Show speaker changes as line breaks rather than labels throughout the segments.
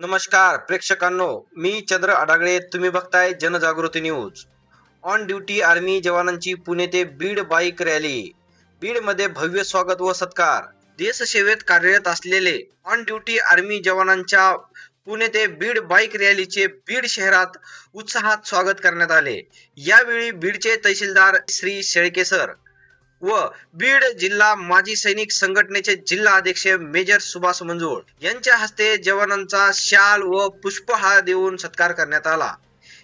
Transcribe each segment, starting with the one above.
नमस्कार प्रेक्षकांनो. मी चंद्र अडागळे तुम्ही बघताय Janjagruti news. On duty army जवानांची पुणे ते बीड बाईक रॅली बीडमध्ये भव्य स्वागत व सत्कार. देशसेवेत कार्यरत असलेले ऑन ड्युटी आर्मी जवानांच्या पुणे ते बीड बाईक रॅलीचे बीड शहरात उत्साहात स्वागत करण्यात आले. यावेळी बीडचे तहसीलदार श्री शेळके सर व बीड जिल्हा माजी सैनिक संघटनेचे जिल्हा अध्यक्ष मेजर सुभाष मंजूळ यांच्या हस्ते जवानांचा शाल व पुष्पहार देऊन सत्कार करण्यात आला.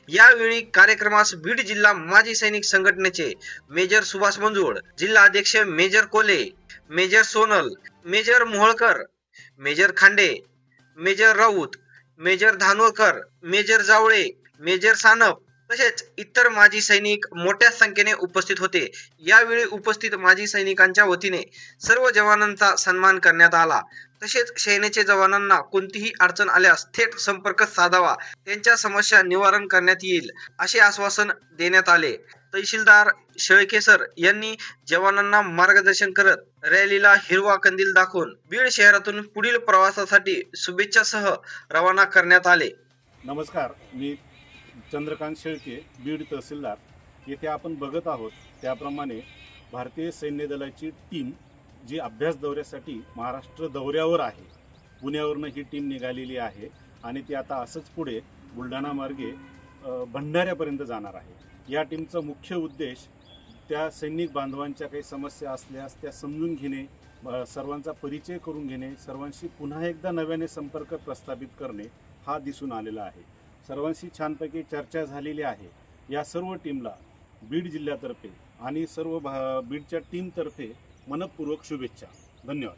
यावेळी कार्यक्रमास बीड जिल्हा माजी सैनिक संघटनेचे मेजर सुभाष मंजूळ जिल्हा अध्यक्ष major Kole major Sonal major Mohalkar major Khande major Raut major Dhanorkar major Jawale major Sanap तसेच इतर माजी सैनिक मोठ्या संख्येने उपस्थित होते. यावेळी उपस्थित माजी सैनिकांच्या वतीने सर्व जवानांचा सन्मान करण्यात आला. तसेच सेनेचे जवानांना कोणतीही अडचण आल्यास थेट संपर्क साधावा त्यांच्या समस्या निवारण करण्यात येईल असे आश्वासन देण्यात आले. तहसीलदार शेळके सर यांनी जवानांना मार्गदर्शन करत रॅलीला हिरवा कंदील दाखवून बीड शहरातून पुढील प्रवासासाठी शुभेच्छासह रवाना करण्यात आले.
नमस्कार मी चंद्रकांत शेळके बीड तहसीलदार येथे आपण बघत आहोत. त्याप्रमाणे भारतीय सैन्य दलाची टीम जी अभ्यास दौऱ्यासाठी महाराष्ट्र दौऱ्यावर आहे पुण्यावरनं ही टीम निघालेली आहे आणि ती आता असंच पुढे बुलढाणा मार्गे भंडाऱ्यापर्यंत जाणार आहे. या टीमचा मुख्य उद्देश त्या सैनिक बांधवांच्या काही समस्या असल्यास त्या समजून घेणे सर्वांचा परिचय करून घेणे सर्वांशी पुन्हा एकदा नव्याने संपर्क प्रस्थापित करणे हा दिसून आलेला आहे. सर्वांशी छानपैकी चर्चा झालेली आहे. या सर्व टीमला बीड जिल्ह्यातर्फे आणि सर्व भा बीडच्या टीमतर्फे मनपूर्वक शुभेच्छा. धन्यवाद.